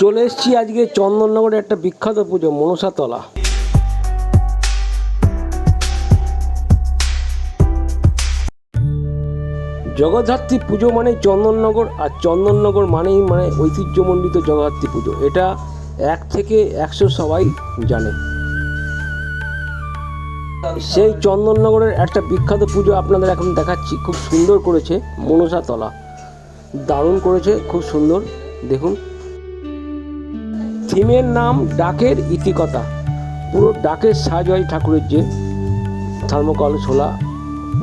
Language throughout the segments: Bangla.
চলে এসেছি আজকে চন্দননগরে একটা বিখ্যাত পুজো, মনসাতলা। জগদ্ধাত্রী পুজো মানে চন্দননগর, আর চন্দননগর মানেই মানে ঐতিহ্যমণ্ডিত জগদ্ধাত্রী পুজো। এটা এক থেকে একশো সবাই জানে। সেই চন্দননগরের একটা বিখ্যাত পুজো আপনাদের এখন দেখাচ্ছি। খুব সুন্দর করেছে মনসাতলা। দারুণ করেছে, খুব সুন্দর। দেখুন। থিমের নাম ডাকের ইতিকতা পুরো ডাকের সাজ হয় ঠাকুরের যে থার্মোকল ছোলা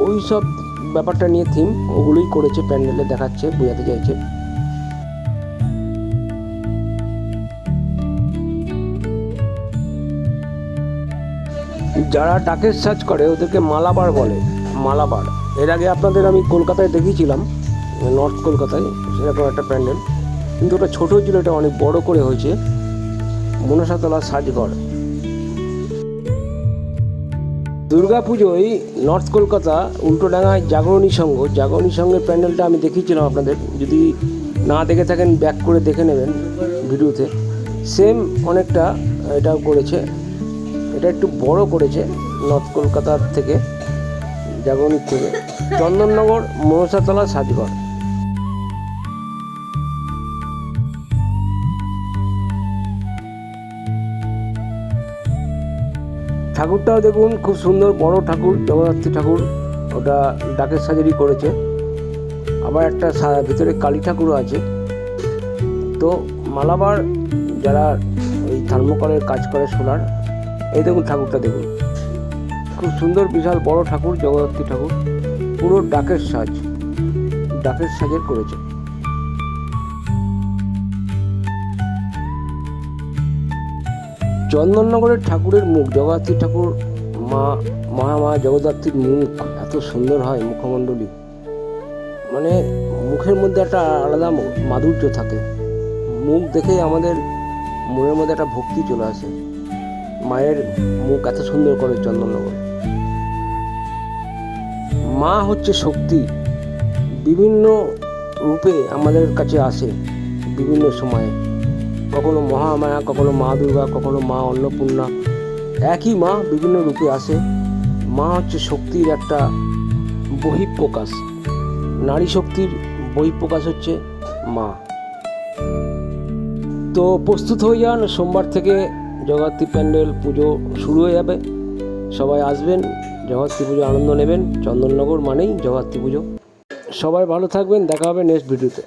ওই সব ব্যাপারটা নিয়ে থিম ওগুলোই করেছে, প্যান্ডেলে দেখাচ্ছে, বোঝাতে চাইছে। যারা ডাকের সাজ করে, ওদেরকে মালাবার বলে, মালাবার। এর আগে আপনাদের আমি কলকাতায় দেখিয়েছিলাম, নর্থ কলকাতায়, সেরকম একটা প্যান্ডেল। কিন্তু ওটা ছোটো ছিল, এটা অনেক বড় করে হয়েছে। মনসাতলা সাজঘর। দুর্গা পুজোয় নর্থ কলকাতা উল্টোডাঙায় জাগরণী সংঘ জাগরণী সংঘের প্যান্ডেলটা আমি দেখিয়েছিলাম আপনাদের। যদি না দেখে থাকেন ব্যাক করে দেখে নেবেন ভিডিওতে। সেম অনেকটা এটাও করেছে। এটা একটু বড় করেছে নর্থ কলকাতার থেকে জাগরণীর থেকে চন্দননগর মনসাতলা সাজঘর। ঠাকুরটাও দেখুন, খুব সুন্দর, বড় ঠাকুর জগদ্ধাত্রী ঠাকুর। ওটা ডাকের সাজারি করেছে। আবার একটা ভিতরে কালী ঠাকুরও আছে। তো মালাবার যারা ওই থার্মোকলের কাজ করে সোলার এই দেখুন ঠাকুরটা দেখুন। খুব সুন্দর, বিশাল বড় ঠাকুর জগদ্ধাত্রী ঠাকুর। পুরো ডাকের সাজ, ডাকের সাজের করেছে। চন্দননগরের ঠাকুরের মুখ, জগদ্ধাত্রী ঠাকুর, মা, মহামা জগদ্ধাত্রীর মুখ এত সুন্দর হয় মুখমণ্ডলী। মানে মুখের মধ্যে একটা আলাদা মাধুর্য থাকে। মুখ দেখেই আমাদের মনের মধ্যে একটা ভক্তি চলে আসে। মায়ের মুখ এত সুন্দর করে চন্দননগর। মা হচ্ছে শক্তি। বিভিন্ন রূপে আমাদের কাছে আসে বিভিন্ন সময়ে। কখনো মহামায়া কখনো মা দুর্গা, কখনো মা অন্নপূর্ণা। একই মা বিভিন্ন রূপে আসে। মা হচ্ছে শক্তির একটা বহিঃপ্রকাশ। নারী শক্তির বহিঃপ্রকাশ হচ্ছে মা। তো প্রস্তুত হয়ে যান, সোমবার থেকে জগদ্ধাত্রী প্যান্ডেল পুজো শুরু হয়ে যাবে। সবাই আসবেন, জগদ্ধাত্রী পুজো আনন্দ নেবেন। চন্দননগর মানেই জগদ্ধাত্রী পুজো। সবাই ভালো থাকবেন, দেখা হবে নেক্সট ভিডিওতে